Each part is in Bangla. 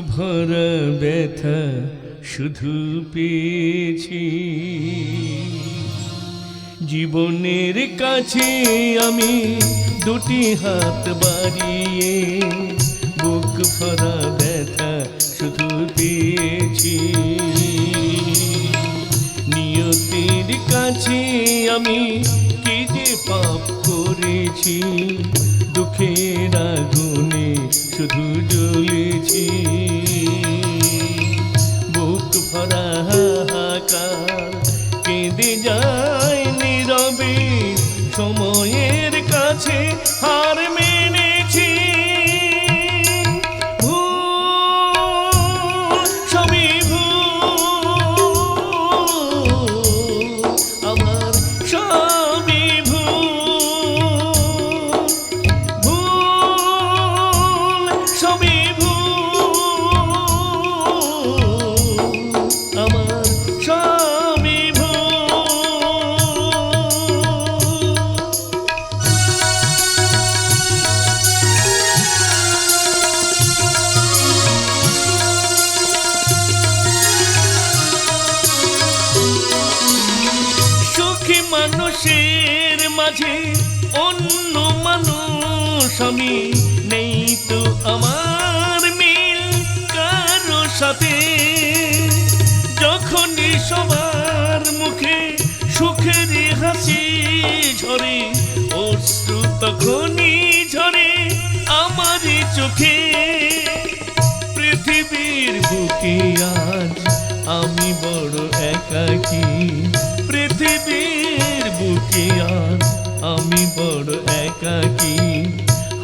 ভরা ব্যথা শুধু পেয়েছি জীবনের কাছে আমি দুটি হাত বাড়িয়ে বুক ভরা ব্যথা শুধু পেয়েছি নিয়তির কাছে আমি কি যে পাপ করেছি দুঃখের আগুনে শুধু জ্বলেছি। আমি নেই তো আমার মিল কারও সাথে। যখনই সবার মুখে সুখের হাসি ঝরে, অশ্রু তখনই ঝরে আমার চোখে। পৃথিবীর বুকে আজ আমি বড় একাকী। পৃথিবীর বুকে আজ আমি বড় একাকী।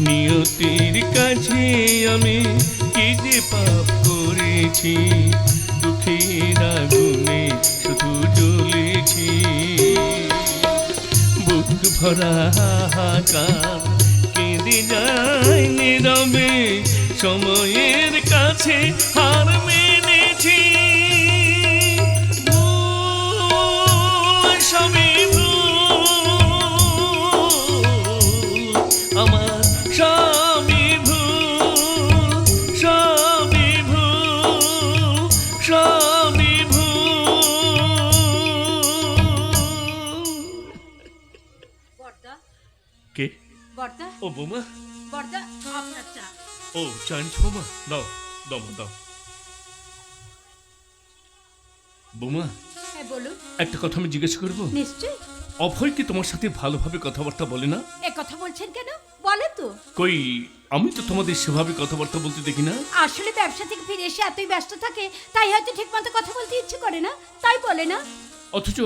নিয়তির কাছে আমি কি যে পাপ করেছি? দুঃখের আগুনে শুধু জ্বলেছি। বুক ভরা হাহাকার কেঁদে যায় নীরবে সময়ের কাছে। কে? বর্দা। ও বৌমা। বর্দা আপনার চা। ও চাইনিজ বৌমা। দাও দাও দাও। বৌমা। হ্যাঁ বলুন। একটা কথা আমি জিজ্ঞেস করব? নিশ্চয়ই। অভয় কি তোমার সাথে ভালোভাবে কথাবার্তা বলে না? এ কথা বলছেন কেন? বলে তো। কই আমি তো তোমাদের সেভাবে কথাবার্তা বলতে দেখি না। আসলে ব্যবসা থেকে ফিরে এসে এতই ব্যস্ত থাকে তাই হয়তো ঠিক মতো কথা বলতে ইচ্ছে করে না। তাই বলে না। অথচ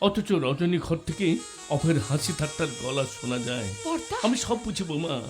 অথচ রজনী ঘর থেকে অফের হাসি ঠাট্টার গলা শোনা যায়। আমি সব বুঝি বৌমা।